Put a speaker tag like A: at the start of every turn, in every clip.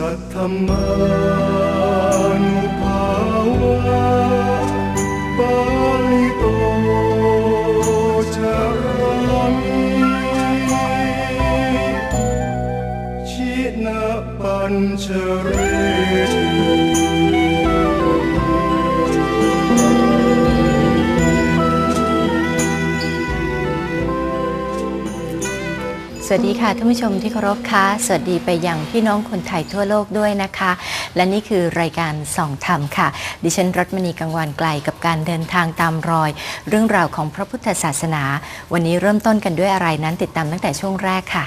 A: สัทธมานุภาวะปาลิโตจารมิชินปัญชเรติ
B: วัสดีค่ะท่านผู้ชมที่เคารพค่ะสวัสดีไปยังพี่น้องคนไทยทั่วโลกด้วยนะคะ และนี่คือรายการส่องธรรมค่ะ ดิฉันรัตมณีกังวานไกลกับการเดินทางตามรอย เรื่องราวของพระพุทธศาสนา วันนี้เริ่มต้นกันด้วยอะไรนั้นติดตามตั้งแต่ช่วงแรกค่ะ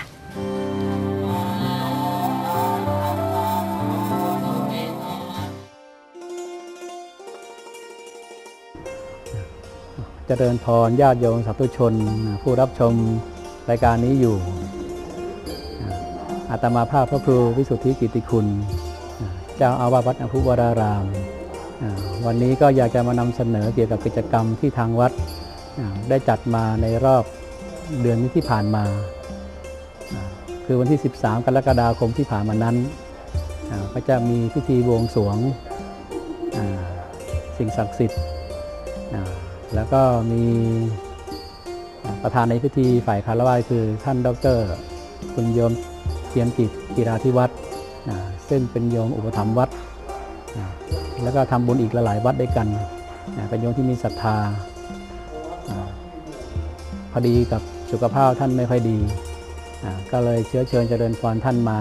B: จ
C: เจริญพรญาติโยมสาธุชน ผู้รับชมรายการนี้อยู่ อาตมาภาพพระครูวิสุทธิกิติคุณ เจ้าอาวาสวัดอภุวราราม วันนี้ก็อยากจะมานำเสนอเกี่ยวกับกิจกรรมที่ทางวัดได้จัดมาในรอบเดือนนี้ที่ผ่านมา คือวันที่ 13 กรกฎาคมที่ผ่านมานั้น ก็จะมีพิธีบวงสรวงสิ่งศักดิ์สิทธิ์ แล้วก็มีประธานในพิธีฝ่ายคารวะคือท่านดร คุณโยม เทียนกิจกีราธิวัฒน์นะซึ่งเป็นโยมอุปถัมภ์วัดนะแล้วก็ทำบุญอีกหลายวัดด้วยกันนะเป็นโยมที่มีศรัทธาพอดีกับสุขภาพท่านไม่ค่อยดี ก็เลยเชื้อเชิญเจริญพรท่านมา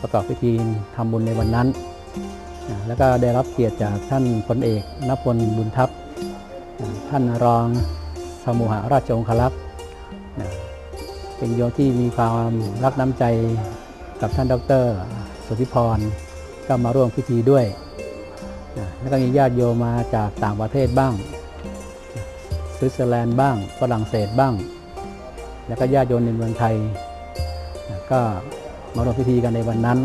C: ประกอบพิธีทำบุญในวันนั้น แล้วก็ได้รับเกียรติจากท่านพลเอกนพลบุญทัพ ท่านรองสมุหราชองคลักษ์ เป็นโยมที่มีความรักน้ำใจกับท่านดร สุธิพรก็มาร่วมพิธีด้วย แล้วก็มีญาติโยมมาจากต่างประเทศบ้าง สวิตเซอร์แลนด์บ้าง ฝรั่งเศสบ้าง แล้วก็ญาติโยมในเมืองไทย ก็มาร่วมพิธีกันในวันนั้น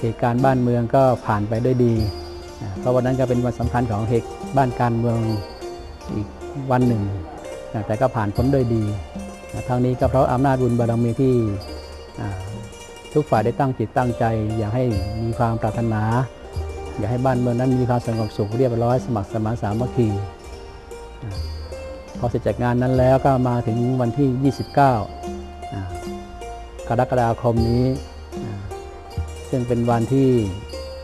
C: เหตุการณ์บ้านเมืองก็ผ่านไปด้วยดี เพราะวันนั้นก็เป็นวันสำคัญของเหตุบ้านการเมืองอีกวันหนึ่ง แต่ก็ผ่านพ้นด้วยดี ทั้งนี้ก็เพราะอำนาจบุญบารมีที่ทุกฝ่ายได้ตั้งจิตตั้งใจ อยากให้มีความปรารถนา อยากให้บ้านเมืองนั้นมีความสงบสุขเรียบร้อยสมัครสมานสามัคคีพอเสร็จจากงานนั้นแล้วก็มาถึงวันที่ 29อ่ากรกฎาคมนี้ ซึ่งเป็นวันที่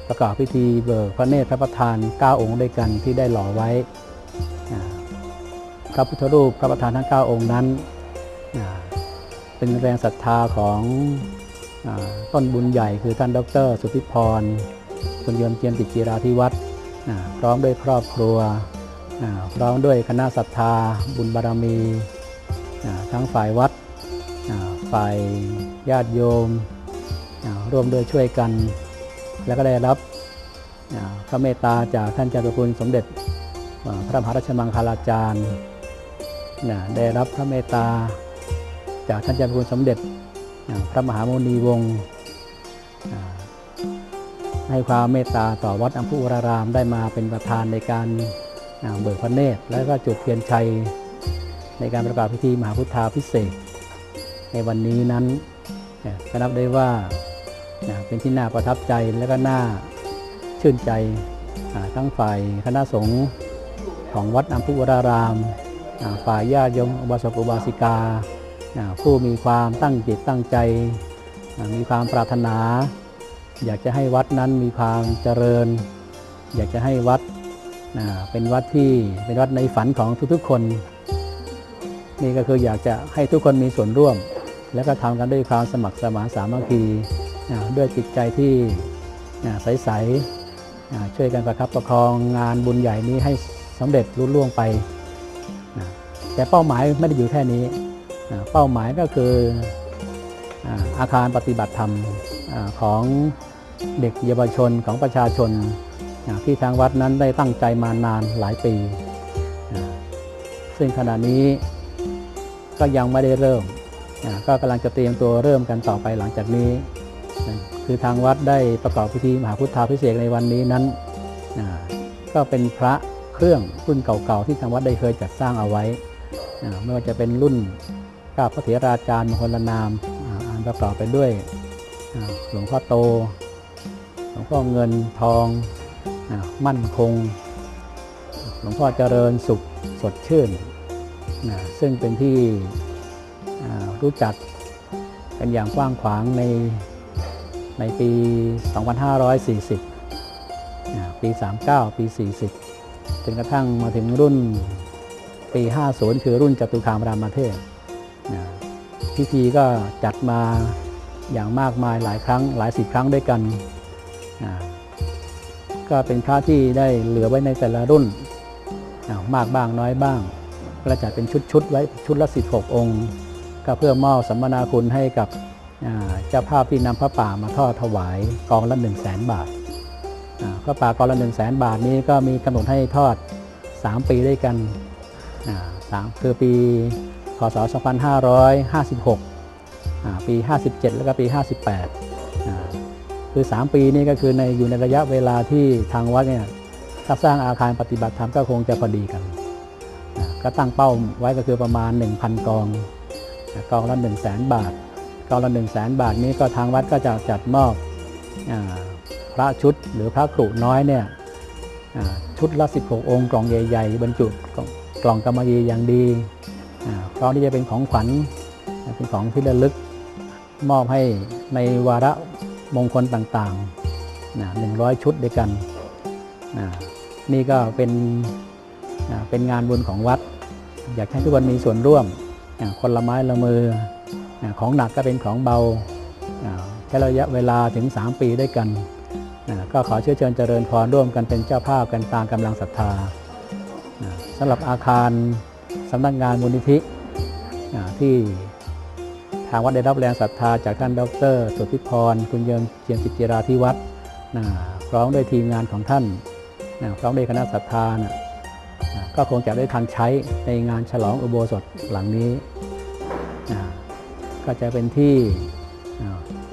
C: ประกอบพิธีเบิกพระเนตรพระประธาน 9 องค์ด้วยกันที่ได้หล่อไว้ พระพุทธรูปพระประธานทั้ง 9 องค์นั้น เป็นแรงศรัทธาของอต้นบุญใหญ่คือท่านดร สุทธิพรคุณโยมเจียมติจิราธิวัฒน์อ่าพร้อมด้วยครอบครัวพร้อมด้วยคณะศรัทธา บุญบารมีทั้งฝ่ายวัดฝ่ายญาติโยมร่วมด้วยช่วยกัน แล้วก็ได้รับพระเมตตาจากท่านเจ้าพระคุณสมเด็จพระมหาราชมังคลาจารย์ได้รับพระเมตตา จากท่านเจ้าพระคุณสมเด็จพระมหาโมนีวงศ์ให้ความเมตตาต่อวัดอัมพุวรารามได้มาเป็นประธานในการเบิกพระเนตร และก็จุดเทียนชัยในการประกอบพิธีมหาพุทธาพิเศษ ในวันนี้นั้นก็นับได้ว่าเป็นที่น่าประทับใจและก็น่าชื่นใจทั้งฝ่ายคณะสงฆ์ของวัดอัมพุวรารามฝ่ายญาติโยมอุบาสกอุบาสิกา ผู้มีความตั้งจิตตั้งใจ มีความปรารถนา อยากจะให้วัดนั้นมีความเจริญ อยากจะให้วัดเป็นวัดที่เป็นวัดในฝันของทุกๆคน นี่ก็คืออยากจะให้ทุกคนมีส่วนร่วม แล้วก็ทำกันด้วยความสมัครสมานสามัคคีด้วยจิตใจที่ใสๆอ่ช่วยกันประคับประคองงานบุญใหญ่นี้ให้สำเร็จรุ่ล่วงไป แต่เป้าหมายไม่ได้อยู่แค่นี้ เป้าหมายก็คืออาคารปฏิบัติธรรมของเด็กเยาวชนของประชาชน ที่ทางวัดนั้นได้ตั้งใจมานานหลายปี ซึ่งขณะนี้ก็ยังไม่ได้เริ่ม ก็กำลังจะเตรียมตัวเริ่มกันต่อไปหลังจากนี้ คือทางวัดได้ประกอบพิธีมหาพุทธาพิเศษในวันนี้นั้น ก็เป็นพระเครื่องรุ่นเก่าๆที่ทางวัดได้เคยจัดสร้างเอาไว้ ไม่ว่าจะเป็นรุ่น ก้าพระเถราจารย์มงคลนามอ่านประกอบไปด้วยหลวงพ่อโต หลวงพ่อเงินทองอมั่นคง หลวงพ่อเจริญสุขสดชื่น ซึ่งเป็นที่รู้จักกันอย่างกว้างขวางในในปี 2540 ปี 39 ปี 40 จนกระทั่งมาถึงรุ่นปี 50 คือรุ่นจตุคามรามเทพ พิธีก็จัดมาอย่างมากมายหลายครั้งหลายสิบครั้งด้วยกันนะก็เป็นพระที่ได้เหลือไว้ในแต่ละรุ่นมากบ้างน้อยบ้างก็จัดเป็นชุดๆไว้ชุดละ 16 องค์ ก็เพื่อมอบสัมมนาคุณให้กับเจ้าภาพที่นำพระป่ามาทอดถวายกองละ1 0 0 0 0แสนบาทพระป่ากองละ1 0 0 0 0แสนบาทนี้ก็มีกำหนดให้ทอด 3 ปีด้วยกันสามคือปี พศ 2556 ปี 57 แล้วก็ปี 58 คือ 3 ปีนี้ก็คือในอยู่ในระยะเวลาที่ทางวัดเนี่ยถ้าสร้างอาคารปฏิบัติธรรมก็คงจะพอดีกัน ก็ตั้งเป้าไว้ก็คือประมาณ 1,000 กอง กองละ 1 0 0 0 0แสนบาท กองละ 1 0 0 0 0แสนบาทนี้ก็ทางวัดก็จะจัดมอบอพระชุดหรือพระกรุน้อยเนี่ยชุดละ 16 องค์กล่องใหญ่ ๆ บรรจุกล่องกำมะหยี่อย่างดี พร้อมที่จะเป็นของขวัญเป็นของที่ระลึกมอบให้ในวาระมงคลต่างๆนะ100 ชุดด้วยกันนะนี่ก็เป็นเป็นงานบุญของวัด อยากให้ทุกคนมีส่วนร่วมอ่าคนละไม้ละมือของหนักก็เป็นของเบาอ่าใช้ระยะเวลาถึง 3 ปีด้วยกันนะก็ขอเชื้อเชิญเจริญพรร่วมกันเป็นเจ้าภาพกันตามกำลังศรัทธานะสำหรับอาคาร สำนักงานมูลนิธิที่ทางวัดได้รับแรงศรัทธาจากท่านดรสุทธิพรคุณเยิมเจียมจิตจิราธิวัฒน์พร้อมด้วยทีมงานของท่านพร้อมด้วยคณะศรัทธานะก็คงจะได้ทันใช้ในงานฉลองอุโบสถหลังนี้ ก็จะเป็นที่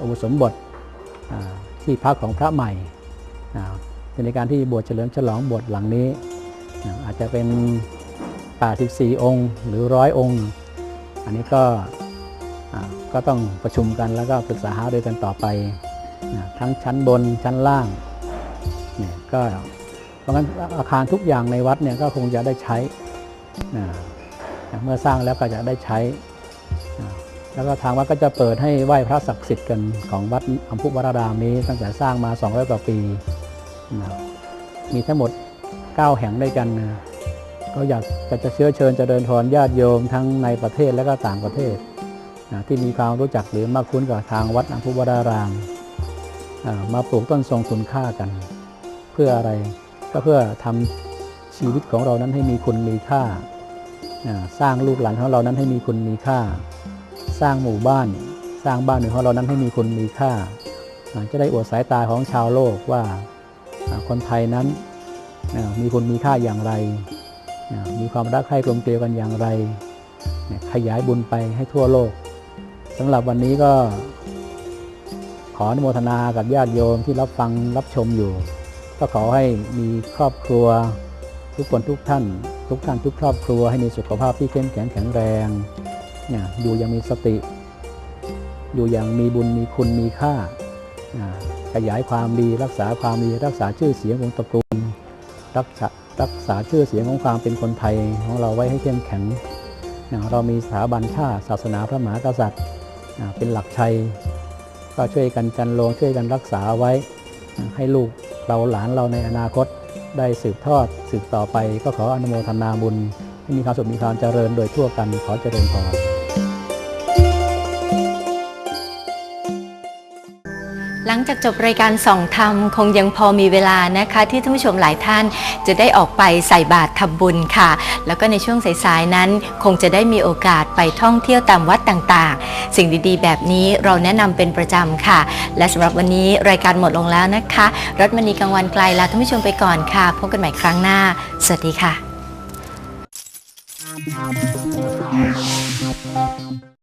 C: อุปสมบทที่พักของพระใหม่ในการที่บวชเฉลิมฉลองบทหลังนี้ อาจจะเป็น 84 องค์ หรือร้อยองค์ อันนี้ก็ก็ต้องประชุมกันแล้วก็ปรึกษาหารือกันต่อไปทั้งชั้นบนชั้นล่างเนี่ยก็เพราะงั้นอาคารทุกอย่างในวัดเนี่ยก็คงจะได้ใช้เมื่อสร้างแล้วก็จะได้ใช้แล้วก็ทางวัดก็จะเปิดให้ไหว้พระศักดิ์สิทธิ์กันของวัดอัมพุวรารามนี้ตั้งแต่สร้างมา 200 กว่าปีนะมีทั้งหมด 9 แห่งด้วยกันนะ ก็อยากจะจะเชื้อเชิญเจริญพรญาติโยมทั้งในประเทศและก็ต่างประเทศนะที่มีความรู้จักหรือมาคุ้นกับทางวัดอัมพุวรารามมาปลูกต้นทรงคุณค่ากัน เพื่ออะไรก็เพื่อทำชีวิตของเรานั้นให้มีคุณมีค่า สร้างลูกหลานของเรานั้นให้มีคุณมีค่า สร้างหมู่บ้าน สร้างบ้านหนึ่งของเรานั้นให้มีคุณมีค่า จะได้อวดสายตาของชาวโลกว่าคนไทยนั้นมีคุณมีค่าอย่างไร มีความรักใคร่กลมเกลียวกันอย่างไร ขยายบุญไปให้ทั่วโลกสำหรับวันนี้ก็ขออนุโมทนากับญาติโยมที่รับฟังรับชมอยู่ ก็ขอให้มีครอบครัว ทุกคนทุกท่าน ทุกท่านทุกครอบครัวให้มีสุขภาพที่เข้มแข็งแข็งแรงเนี่ยอยู่อยังมีสติ อยู่อย่างมีบุญมีคุณมีค่าอ่า ขยายความดีรักษาความดีรักษาชื่อเสียงของตระกูลรักษา รักษาชื่อเสียงของความเป็นคนไทยของเราไว้ให้เข้มแข็ง เรามีสถาบันชาติศาสนาพระมหากษัตริย์เป็นหลักชัย ก็ช่วยกันจันโลงช่วยกันรักษาไว้ให้ลูกเราหลานเราในอนาคตได้สืบทอดสืบต่อไป ก็ขออนุโมทนาบุญให้มีความสุขมีความเจริญโดยทั่วกันขอเจริญพร
B: หลังจากจบรายการส่องธรรมคงยังพอมีเวลานะคะ ที่ท่านผู้ชมหลายท่านจะได้ออกไปใส่บาตรทำบุญค่ะ แล้วก็ในช่วงสายๆนั้น คงจะได้มีโอกาสไปท่องเที่ยวตามวัดต่างๆ สิ่งดีๆ แบบนี้เราแนะนำเป็นประจำค่ะ และสำหรับวันนี้รายการหมดลงแล้วนะคะรถมณีกลางวันไกลลาท่านผู้ชมไปก่อนค่ะพบกันใหม่ครั้งหน้า สวัสดีค่ะ